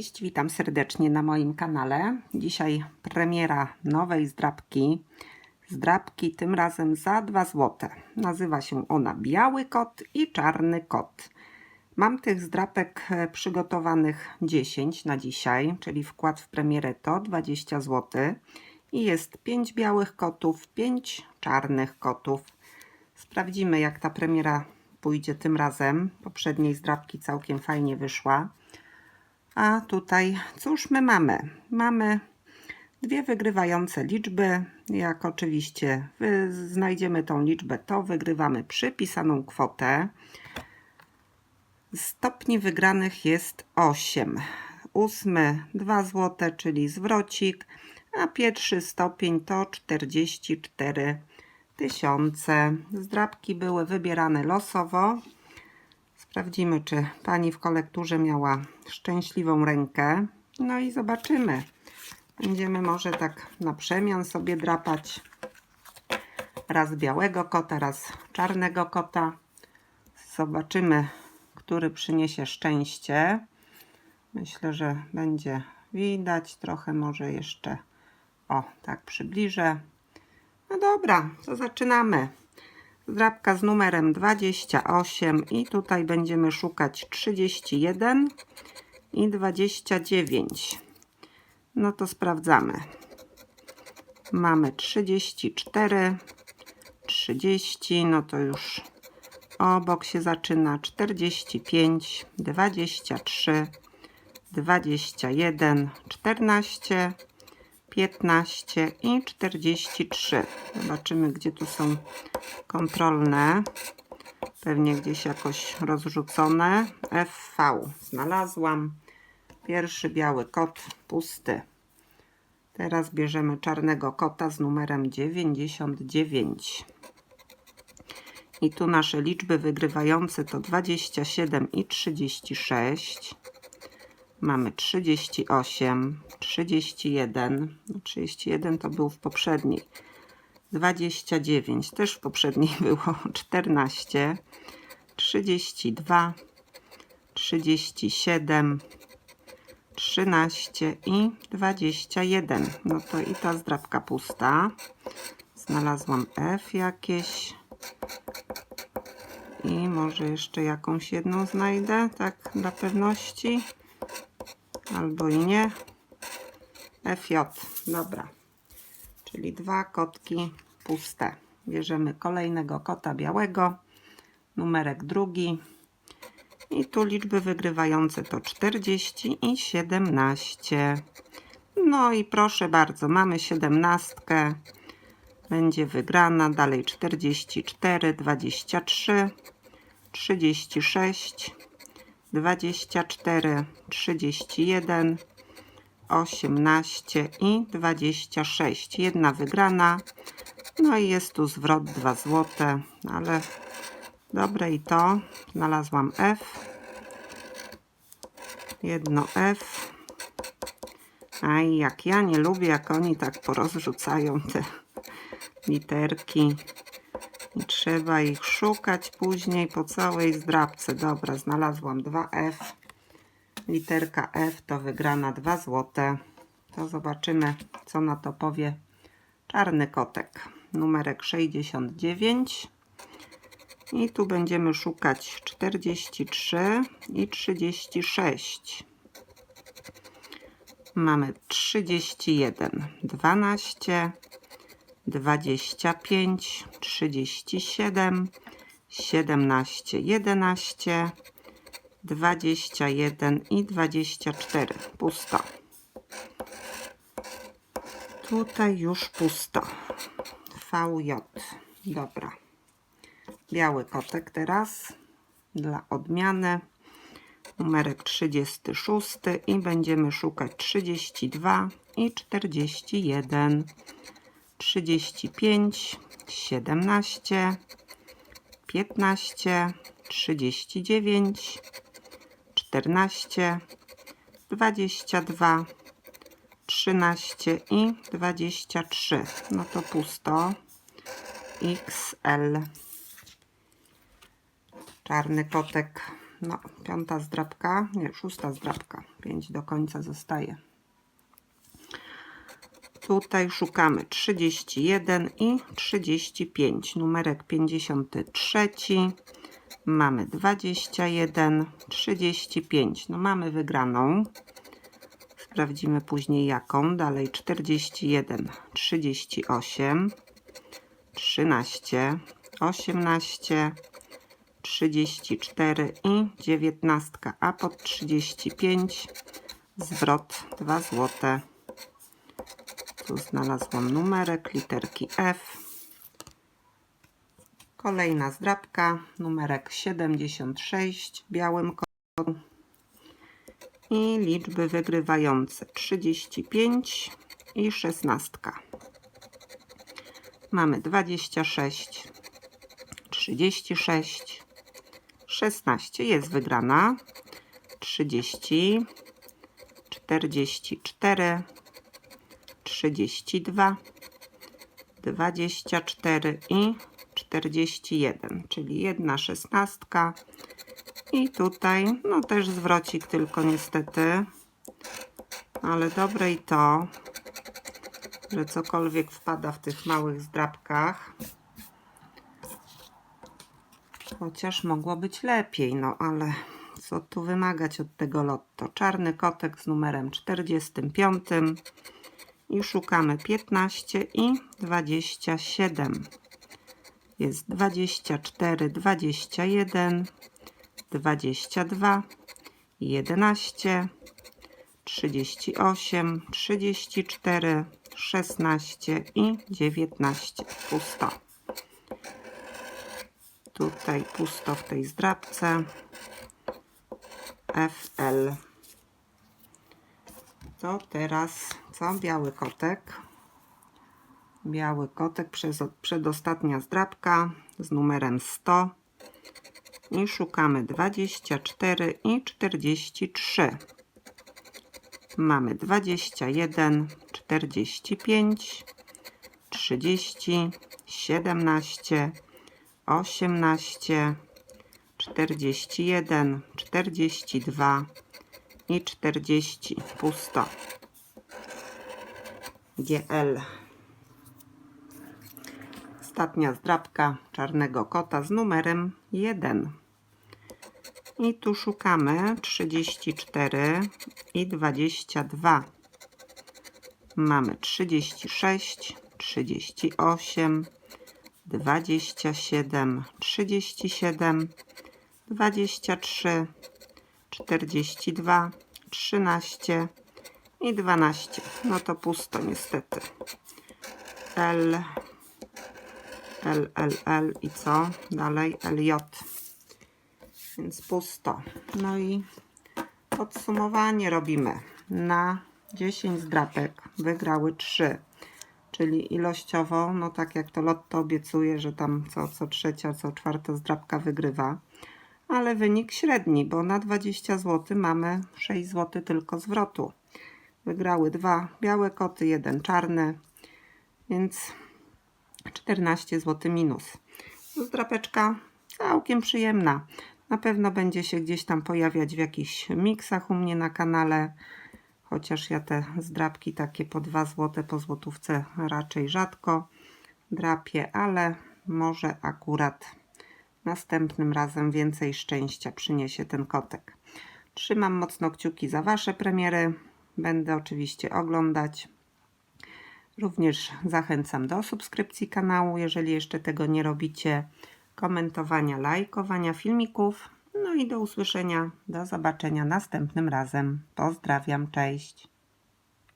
Cześć, witam serdecznie na moim kanale. Dzisiaj premiera nowej zdrabki. Zdrabki tym razem za 2 zł. Nazywa się ona Biały Kot i Czarny Kot. Mam tych zdrapek e, przygotowanych 10 na dzisiaj, czyli wkład w premierę to 20 zł. I jest 5 białych kotów, 5 czarnych kotów. Sprawdzimy jak ta premiera pójdzie tym razem. Poprzedniej zdrabki całkiem fajnie wyszła. A tutaj cóż my mamy? Mamy dwie wygrywające liczby. Jak oczywiście znajdziemy tą liczbę, to wygrywamy przypisaną kwotę. Stopni wygranych jest 8. Ósmy 2 zł, czyli zwrocik, a pierwszy stopień to 44 tysiące. Zdrabki były wybierane losowo. Sprawdzimy, czy pani w kolekturze miała szczęśliwą rękę. No i zobaczymy. Będziemy może tak na przemian sobie drapać. Raz białego kota, raz czarnego kota. Zobaczymy, który przyniesie szczęście. Myślę, że będzie widać. Trochę może jeszcze. O, tak przybliżę. No dobra, to zaczynamy. Zdrabka z numerem 28 i tutaj będziemy szukać 31 i 29. No to sprawdzamy. Mamy 34, 30, no to już obok się zaczyna 45, 23, 21, 14, 15 i 43. Zobaczymy, gdzie tu są kontrolne. Pewnie gdzieś jakoś rozrzucone. FV znalazłam. Pierwszy biały kot pusty. Teraz bierzemy czarnego kota z numerem 99. I tu nasze liczby wygrywające to 27 i 36. Mamy 38, 31. No 31 to był w poprzedniej. 29 też w poprzedniej było 14, 32, 37, 13 i 21. No to i ta zdrabka pusta. Znalazłam F jakieś. I może jeszcze jakąś jedną znajdę, tak dla pewności. Albo i nie. FJ, dobra. Czyli dwa kotki puste. Bierzemy kolejnego kota białego. Numerek drugi. I tu liczby wygrywające to 40 i 17. No i proszę bardzo, mamy 17. Będzie wygrana. Dalej 44, 23, 36, 24, 31, 18 i 26. Jedna wygrana. No i jest tu zwrot 2 zł, ale dobre i to. Znalazłam F. Jedno F. Aj, jak ja nie lubię, jak oni tak porozrzucają te literki. Trzeba ich szukać później po całej zdrabce. Dobra, znalazłam 2F. Literka F to wygrana 2 zł. To zobaczymy, co na to powie czarny kotek. Numerek 69. I tu będziemy szukać 43 i 36. Mamy 31, 12, 25, 37, 17, 11, 21 i 24. Pusto. Tutaj już pusto. VJ. Dobra. Biały kotek teraz dla odmiany. Numerek 36 i będziemy szukać 32 i 41. 35, 17, 15, 39, 14, 22, 13 i 23. No to pusto. XL. Czarny kotek No, piąta zdrabka, nie, szósta zdrabka. Pięć do końca zostaje. Tutaj szukamy 31 i 35. Numerek 53. Mamy 21, 35. No mamy wygraną. Sprawdzimy później jaką. Dalej 41, 38, 13, 18, 34 i 19. A pod 35 zwrot 2 złote. Tu znalazłam numerek literki F. Kolejna zdrabka, numerek 76 białym kolorem i liczby wygrywające 35 i 16. Mamy 26, 36, 16 jest wygrana, 30, 44, 32, 24 i 41, czyli jedna szesnastka. I tutaj, no też zwrocik, tylko niestety. Ale dobre i to, że cokolwiek wpada w tych małych zdrabkach. Chociaż mogło być lepiej, no ale co tu wymagać od tego lotto? Czarny kotek z numerem 45 i szukamy 15 i 27. Jest 24, 21, 22, 11, 38, 34, 16 i 19. Pusto. Tutaj pusto w tej zdrabce. FL. To teraz co? Biały kotek. Biały kotek, przez, przedostatnia zdrabka z numerem 100. I szukamy 24 i 43. Mamy 21, 45, 30, 17, 18, 41, 42 i 40. Pusto. GL. Ostatnia zdrabka czarnego kota z numerem 1. I tu szukamy 34 i 22. Mamy 36, 38, 27, 37, 23, 42, 13 i 12. No to pusto niestety. L, L, L, L i co? Dalej LJ. Więc pusto. No i podsumowanie robimy. Na 10 zdrapek wygrały 3. Czyli ilościowo, no tak jak to lotto obiecuje, że tam co, co trzecia, co czwarta zdrapka wygrywa. Ale wynik średni, bo na 20 zł mamy 6 zł tylko zwrotu. Wygrały dwa białe koty, jeden czarny, więc 14 zł minus. Zdrapeczka całkiem przyjemna. Na pewno będzie się gdzieś tam pojawiać w jakichś miksach u mnie na kanale. Chociaż ja te zdrapki takie po 2 zł po złotówce raczej rzadko drapię, ale może akurat następnym razem więcej szczęścia przyniesie ten kotek. Trzymam mocno kciuki za Wasze premiery. Będę oczywiście oglądać. Również zachęcam do subskrypcji kanału, jeżeli jeszcze tego nie robicie, komentowania, lajkowania filmików. No i do usłyszenia, do zobaczenia następnym razem. Pozdrawiam, cześć.